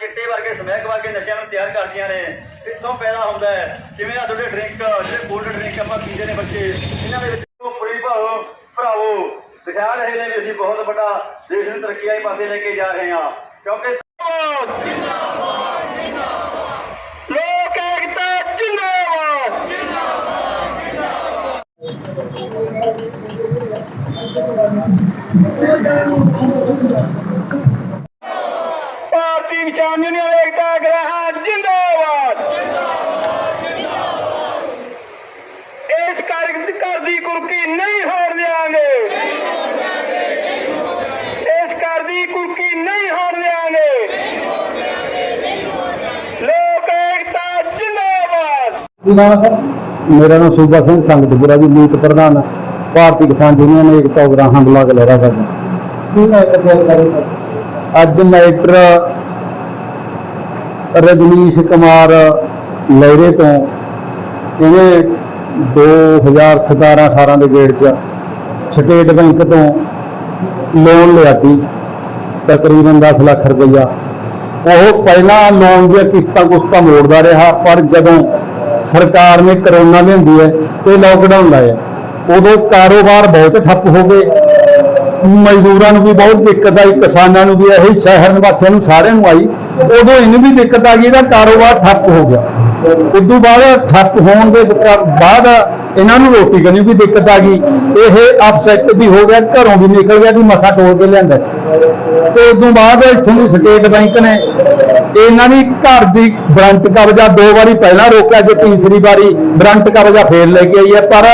ਚਿੱਟੇ ਵਰਗੇ, ਸਮੈਕ ਵਰਗੇ ਨਸ਼ਿਆਂ ਨੂੰ ਤਿਆਰ ਕਰਦੀਆਂ ਨੇ। ਇੱਥੋਂ ਪੈਦਾ ਹੁੰਦਾ ਹੈ। ਕਿਵੇਂ ਆ ਤੁਹਾਡੇ ਡਰਿੰਕ ਜਿਹੜੇ ਕੋਲਡ ਡਰਿੰਕ ਆਪਾਂ ਪੀਂਦੇ ਨੇ ਬੱਚੇ, ਇਹਨਾਂ ਦੇ ਵਿੱਚ ਫਰੀ ਭਾਓ ਭਰਾਵੋ, ਦਿਖਾ ਰਹੇ ਨੇ ਵੀ ਅਸੀਂ ਬਹੁਤ ਵੱਡਾ ਦੇਸ਼ ਨੂੰ ਤਰੱਕੀਆਂ ਦੇ ਪਾਸੇ ਲੈ ਕੇ ਜਾ ਰਹੇ ਹਾਂ। ਕਿਉਂਕਿ ਲੋਕ ਏਕਤਾ ਕਿਸਾਨ ਯੂਨੀਅਨ ਏਕਤਾ ਗ੍ਰਾਹਾਂ ਜਿੰਦਾਬਾਦ। ਇਸ ਕਾਰਜ ਘਰ ਦੀ ਕੁਰਕੀ ਨਹੀਂ ਹੋਣ ਦਿਆਂਗੇ। ਇਸ ਘਰ ਦੀ ਕੁਰਕੀ ਨਹੀਂ ਹੋਣ ਦਿਆਂਗੇ। ਲੋਕ ਏਕਤਾ ਜਿੰਦਾਬਾਦ। ਮੇਰਾ ਨਾਮ ਸੂਬਾ ਸਿੰਘ ਸੰਗਤਪੁਰਾ ਦੀ ਮੀਤ ਪ੍ਰਧਾਨ ਭਾਰਤੀ ਕਿਸਾਨ ਯੂਨੀਅਨ ਏਕਤਾ ਉਗਰਾਹਾਂ ਬਲਾਕ ਲਹਿਰਾ ਦਾ ਕੀ ਨਾਮ ਹੈ ਸਰ ਕਰੇ ਅੱਜ ਮੈਟਰ ਰਜਨੀਸ਼ ਕੁਮਾਰ ਲਹਿਰੇ ਤੋਂ ਇਹਨੇ 2017-18 ਦੇ ਗੇੜ 'ਚ ਸਟੇਟ ਬੈਂਕ ਤੋਂ ਲੋਨ ਲਿਆਤੀ ਤਕਰੀਬਨ 10 ਲੱਖ ਰੁਪਈਆ। ਉਹ ਪਹਿਲਾਂ ਲੋਨ ਦੀਆਂ ਕਿਸ਼ਤਾਂ ਕੁਸ਼ਤਾਂ ਮੋੜਦਾ ਰਿਹਾ, ਪਰ ਜਦੋਂ ਸਰਕਾਰ ਨੇ ਕਰੋਨਾ ਲਿਆਂਦੀ ਹੈ ਤੇ ਲੋਕਡਾਊਨ ਲਾਇਆ, ਉਦੋਂ ਕਾਰੋਬਾਰ ਬਹੁਤ ਠੱਪ ਹੋ ਗਏ। ਮਜ਼ਦੂਰਾਂ ਨੂੰ ਵੀ ਬਹੁਤ ਦਿੱਕਤ ਆਈ, ਕਿਸਾਨਾਂ ਨੂੰ ਵੀ ਇਹੀ ਸ਼ਹਿਰ ਨਿਵਾਸੀਆਂ ਨੂੰ ਸਾਰਿਆਂ ਨੂੰ ਆਈ। ਉਦੋਂ ਇਹਨੂੰ ਵੀ ਦਿੱਕਤ ਆ ਗਈ, ਇਹਦਾ ਕਾਰੋਬਾਰ ਠੱਪ ਹੋ ਗਿਆ। ਉਦੋਂ ਬਾਅਦ ਠੱਪ ਹੋਣ ਦੇ ਬਾਅਦ ਇਹਨਾਂ ਨੂੰ ਰੋਟੀ ਕਰਨੀ ਵੀ ਦਿੱਕਤ ਆ ਗਈ। ਇਹ ਅਪਸੈਟ ਵੀ ਹੋ ਗਿਆ, ਘਰੋਂ ਵੀ ਨਿਕਲ ਗਿਆ, ਵੀ ਮਸਾ ਟੋਲ ਕੇ ਲਿਆਂਦਾ। ਤੇ ਉਦੋਂ ਬਾਅਦ ਇੱਥੋਂ ਦੀ ਸਟੇਟ ਬੈਂਕ ਨੇ ਇਹਨਾਂ ਦੀ ਘਰ ਦੀ ਬਰੰਟ ਕਬਜ਼ਾ ਦੋ ਵਾਰੀ ਪਹਿਲਾਂ ਰੋਕਿਆ, ਜੇ ਤੀਸਰੀ ਵਾਰੀ ਬਰੰਟ ਕਬਜ਼ਾ ਫੇਰ ਲੈ ਕੇ ਆਈ ਹੈ। ਪਰ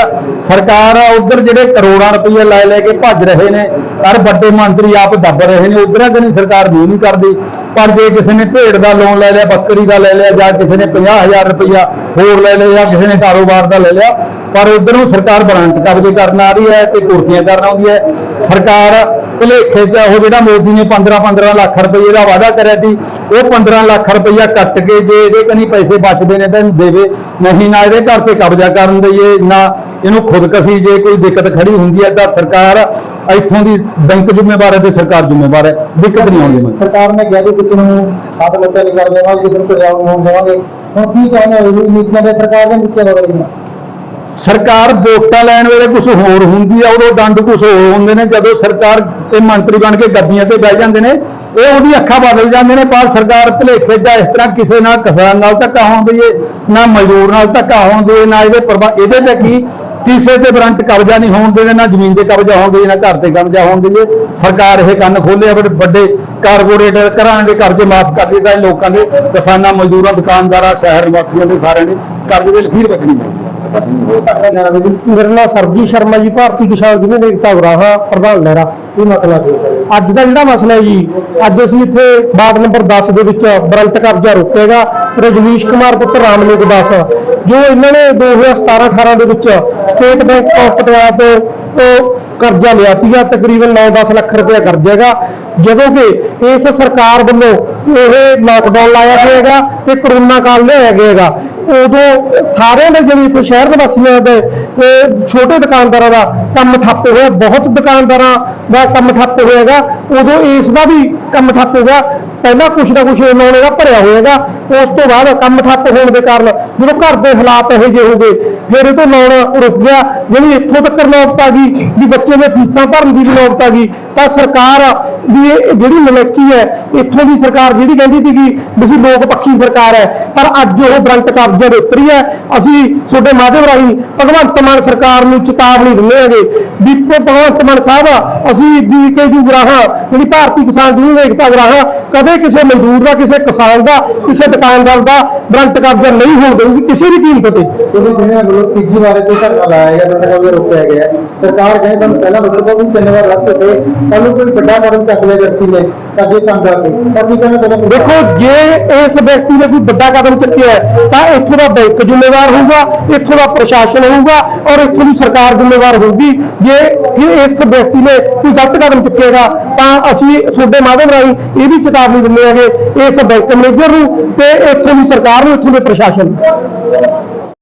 ਸਰਕਾਰ ਉਧਰ ਜਿਹੜੇ ਕਰੋੜਾਂ ਰੁਪਏ ਲੈ ਲੈ ਕੇ ਭੱਜ ਰਹੇ ਨੇ, ਪਰ ਵੱਡੇ ਮੰਤਰੀ ਆਪ ਦੱਬ ਰਹੇ ਨੇ, ਉਧਰ ਕਨੀ ਸਰਕਾਰ ਵੀ ਨਹੀਂ ਕਰਦੀ। ਪਰ ਜੇ ਕਿਸੇ ਨੇ ਭੇਡ ਦਾ ਲੋਨ ਲੈ ਲਿਆ, ਬੱਕਰੀ ਦਾ ਲੈ ਲਿਆ, ਜਾਂ ਕਿਸੇ ਨੇ 50000 ਰੁਪਇਆ ਹੋਰ ਲੈ ਲਿਆ, ਜਾਂ ਕਿਸੇ ਨੇ ਕਾਰੋਬਾਰ ਦਾ ਲੈ ਲਿਆ, ਪਰ ਉਧਰ ਸਰਕਾਰ ਬਰਾਂਟ ਕਬਜ਼ੇ ਕਰਨ ਆ ਰਹੀ ਹੈ ਤੇ ਕੁਰਸੀਆਂ ਕਰਨ ਆਉਂਦੀ ਹੈ। ਸਰਕਾਰ ਭੁਲੇਖੇ 'ਚ ਉਹ ਜਿਹੜਾ ਮੋਦੀ ਨੇ 15-15 ਲੱਖ ਰੁਪਏ ਦਾ ਵਾਅਦਾ ਕਰਿਆ ਸੀ, ਉਹ 15 ਲੱਖ ਰੁਪਇਆ ਕੱਟ ਕੇ ਜੇ ਇਹਦੇ ਕਨੀ ਪੈਸੇ ਬਚਦੇ ਨੇ, ਤਾਂ ਦੇਵੇ। ਨਹੀਂ, ਨਾ ਇਹਦੇ ਘਰ ਤੇ ਕਬਜ਼ਾ ਕਰਨ ਦਈਏ, ਨਾ ਇਹਨੂੰ ਖੁਦਕਸੀ ਜੇ ਕੋਈ ਦਿੱਕਤ ਖੜੀ ਹੁੰਦੀ ਹੈ, ਤਾਂ ਸਰਕਾਰ ਇੱਥੋਂ ਦੀ ਬੈਂਕ ਜ਼ਿੰਮੇਵਾਰ ਹੈ ਤੇ ਸਰਕਾਰ ਜ਼ਿੰਮੇਵਾਰ ਹੈ। ਦਿੱਕਤ ਨਹੀਂ ਆਉਂਦੀ ਮੈਨੂੰ। ਸਰਕਾਰ ਨੇ ਕਿਹਾ ਕਿ ਕਿਸੇ ਨੂੰ ਹੱਥ ਲੱਤੇ ਨਹੀਂ ਕਰ ਦੇਵਾਂਗੇ ਕਿਸੇ ਨੂੰ ਪੰਜਾਬ ਨੂੰ ਦੇਵਾਂਗੇ। ਹੁਣ ਕੀ ਚਾਹੁੰਦੇ ਹੋ? ਇਹ ਨੀਤੀਆਂ ਦੇ ਸਰਕਾਰ ਦੇ ਨੀਤੀਆਂ ਬਦਲ ਰਹੀਆਂ ਸਰਕਾਰ ਵੋਟਾਂ ਲੈਣ ਵੇਲੇ ਕੁਝ ਹੋਰ ਹੁੰਦੀ ਆ ਉਦੋਂ ਦੰਡ ਕੁਝ ਹੋਰ ਹੁੰਦੇ ਨੇ ਜਦੋਂ ਸਰਕਾਰ ਤੇ ਮੰਤਰੀ ਬਣ ਕੇ ਗੱਦੀਆਂ ਤੇ ਬਹਿ ਜਾਂਦੇ ਨੇ ਇਹ ਉਹਦੀ ਅੱਖਾਂ ਬਦਲ ਜਾਂਦੇ ਨੇ ਪਰ ਸਰਕਾਰ ਭਲੇਖੇ ਦਾ ਇਸ ਤਰ੍ਹਾਂ ਕਿਸੇ ਨਾਲ ਕਿਸਾਨ ਨਾਲ ਧੱਕਾ ਹੋਣ ਦਈਏ ਨਾ ਮਜ਼ਦੂਰ ਨਾਲ ਧੱਕਾ ਹੋਣ ਦਈਏ ਨਾ ਇਹਦੇ ਇਹਦੇ ਤੇ ਕੀ ਕਿਸੇ ਤੇ ਬਰੰਟ ਕਬਜ਼ਾ ਨਹੀਂ ਹੋਣ ਦੇਣਾ, ਨਾ ਜ਼ਮੀਨ ਤੇ ਕਬਜ਼ਾ ਹੋਣ ਦੇਣਾ ਘਰ ਤੇ ਕਬਜ਼ਾ ਹੋਣ ਦਈਏ ਸਰਕਾਰ ਇਹ ਕੰਨ ਖੋਲੇ ਆ ਵੱਡੇ- ਕਾਰਪੋਰੇਟ ਘਰਾਂ ਦੇ ਕਰਜ਼ੇ ਮਾਫ ਕਰ ਦਿੱਤਾ ਲੋਕਾਂ ਦੇ। ਕਿਸਾਨਾਂ, ਮਜ਼ਦੂਰਾਂ, ਦੁਕਾਨਦਾਰਾਂ, ਸ਼ਹਿਰ ਵਾਸੀਆਂ ਦੇ ਸਾਰਿਆਂ ਦੇ ਕਰਜ਼ੇ ਦੇ ਲਖੀਰ ਵੱਖਣੀ ਮੇਰਾ ਨਾਮ ਸਰਬਜੀਤ ਸ਼ਰਮਾ ਜੀ, ਭਾਰਤੀ ਕਿਸਾਨ ਯੂਨੀਅਨ ਏਕਤਾ ਉਗਰਾਹਾਂ ਪ੍ਰਧਾਨ ਲਹਿਰਾ, ਇਹ ਮਸਲਾ ਅੱਜ ਦਾ ਜਿਹੜਾ ਮਸਲਾ ਹੈ ਜੀ, ਅੱਜ ਅਸੀਂ ਇੱਥੇ ਵਾਰਡ ਨੰਬਰ 10 ਦੇ ਵਿੱਚ ਬਰੰਟ ਕਬਜ਼ਾ ਰੋਕੇਗਾ। ਰਜਨੀਸ਼ ਕੁਮਾਰ ਪੁੱਤਰ ਰਾਮਨੇਕ ਦਾਸ, ਜੋ ਇਹਨਾਂ ਨੇ 2017-18 ਦੇ ਵਿੱਚ ਸਟੇਟ ਬੈਂਕ ਆਫ ਪਟਿਆਲਾ ਤੋਂ ਉਹ ਕਰਜ਼ਾ ਲਿਆ ਸੀਗਾ, ਤਕਰੀਬਨ 9-10 ਲੱਖ ਰੁਪਏ ਕਰਜ਼ਾ ਹੈਗਾ। ਜਦੋਂ ਕਿ ਇਸ ਸਰਕਾਰ ਵੱਲੋਂ ਇਹ ਲਾਕਡਾਊਨ ਲਾਇਆ ਗਿਆ ਹੈਗਾ ਤੇ ਕਰੋਨਾ ਕਾਲ ਲਿਆਇਆ ਗਿਆ ਹੈਗਾ। ਉਦੋਂ ਸਾਰਿਆਂ ਦੇ ਜਿਹੜੀ ਇੱਥੇ ਸ਼ਹਿਰ ਦੇ ਵਾਸੀਆਂ ਦੇ ਛੋਟੇ ਦੁਕਾਨਦਾਰਾਂ ਦਾ ਕੰਮ ਠੱਪ ਹੋਇਆ, ਬਹੁਤ ਦੁਕਾਨਦਾਰਾਂ ਦਾ ਕੰਮ ਠੱਪ ਹੋਇਆਗਾ ਉਦੋਂ ਇਸ ਦਾ ਵੀ ਕੰਮ ਠੱਪ ਹੋ ਗਿਆ ਪਹਿਲਾਂ ਕੁਛ ਨਾ ਕੁਛ ਲੋਨ ਇਹਦਾ ਭਰਿਆ ਹੋਏਗਾ ਉਸ ਤੋਂ ਬਾਅਦ ਕੰਮ ਠੱਪ ਹੋਣ ਦੇ ਕਾਰਨ ਜਦੋਂ ਘਰ ਦੇ ਹਾਲਾਤ ਇਹੋ ਜਿਹੇ ਹੋ ਗਏ ਫਿਰ ਇਹ ਤੋਂ ਲੋਨ ਰੁਕ ਗਿਆ, ਜਿਹੜੀ ਇੱਥੋਂ ਤੱਕ ਨੌਬਤ ਆ ਗਈ, ਵੀ ਬੱਚੇ ਦੇ ਫੀਸਾਂ ਭਰਨ ਦੀ ਵੀ ਨੌਬਤ ਆ ਗਈ, ਤਾਂ ਸਰਕਾਰ ਦੀ ਇਹ ਜਿਹੜੀ ਨਲਕੀ ਹੈ, ਇੱਥੋਂ ਦੀ ਸਰਕਾਰ ਜਿਹੜੀ ਕਹਿੰਦੀ ਸੀਗੀ, ਵੀ ਲੋਕ ਪੱਖੀ ਸਰਕਾਰ ਹੈ, ਪਰ ਅੱਜ ਉਹ ਬਰੰਟ ਕਬਜ਼ੇ ਦੇ ਉੱਤਰੀ ਹੈ ਅਸੀਂ ਤੁਹਾਡੇ ਮਾਧਿਅਮ ਰਾਹੀਂ ਭਗਵੰਤ ਮਾਨ ਸਰਕਾਰ ਨੂੰ ਚੇਤਾਵਨੀ ਦਿੰਦੇ ਹਾਂਗੇ ਵੀ ਭਗਵੰਤ ਮਾਨ ਸਾਹਿਬ, ਅਸੀਂ ਬੀਕੇਯੂ ਗਰਾਹਾਂ ਜਿਹੜੀ ਭਾਰਤੀ ਕਿਸਾਨ ਯੂਨੀਅਨ ਏਕਤਾ ਗਰਾਹਾਂ ਕਦੇ ਕਿਸੇ ਮਜ਼ਦੂਰ ਦਾ, ਕਿਸੇ ਕਿਸਾਨ ਦਾ, ਕਿਸੇ ਦੁਕਾਨਦਾਰ ਦਾ ਬਰੰਟ ਕਬਜ਼ਾ ਨਹੀਂ ਹੋਣ ਦੇਊਗੀ ਕਿਸੇ ਵੀ ਕੀਮਤ ਤੇ। ਕਿਉਂਕਿ ਜਿਹਨੇ ਵੱਲੋਂ ਤੀਜੀ ਵਾਰ ਤੇ ਧਰਨਾ ਲਾਇਆ ਗਿਆ ਤਾਂ ਉਹ ਰੋਕਿਆ ਗਿਆ ਸਰਕਾਰ ਕਹਿੰਦੀ ਤੁਹਾਨੂੰ ਪਹਿਲਾਂ ਮਤਲਬ ਉਹ ਤਿੰਨ ਵਾਰ ਰੱਖ ਕੇ ਤੁਹਾਨੂੰ ਕੋਈ ਵੱਡਾ ਕਦਮ ਚੱਕ ਲਿਆ ਵਿਅਕਤੀ ਨੇ। ਤਾਂ ਜੇ ਕੰਮ ਕਰਕੇ ਤਾਂ ਕੀ ਕਹਿੰਦੇ ਕਦਮ ਦੇਖੋ ਜੇ ਇਸ ਵਿਅਕਤੀ ਨੇ ਕੋਈ ਵੱਡਾ ਕਦਮ ਚੁੱਕਿਆ ਹੈ, ਤਾਂ ਇੱਥੋਂ ਦਾ ਬੈਂਕ ਜ਼ਿੰਮੇਵਾਰ ਹੋਊਗਾ ਇੱਥੋਂ ਦਾ ਪ੍ਰਸ਼ਾਸਨ ਹੋਊਗਾ ਔਰ ਇੱਥੋਂ ਦੀ ਸਰਕਾਰ ਜ਼ਿੰਮੇਵਾਰ ਹੋਊਗੀ। ਜੇ ਇਹ ਇਸ ਵਿਅਕਤੀ ਨੇ ਕੋਈ ਗਲਤ ਕਦਮ ਚੁੱਕੇਗਾ ਤਾਂ ਅਸੀਂ ਤੁਹਾਡੇ ਮਾਧਿਅਮ ਰਾਹੀਂ ਇਹ ਵੀ ਚੇਤਾਵਨੀ ਦਿੰਦੇ ਹਾਂਗੇ ਇਸ ਬੈਂਕ ਮੈਨੇਜਰ ਨੂੰ ਤੇ ਇੱਥੋਂ ਦੀ ਸਰਕਾਰ ਨੂੰ ਇੱਥੋਂ ਦੇ ਪ੍ਰਸ਼ਾਸਨ ਨੂੰ।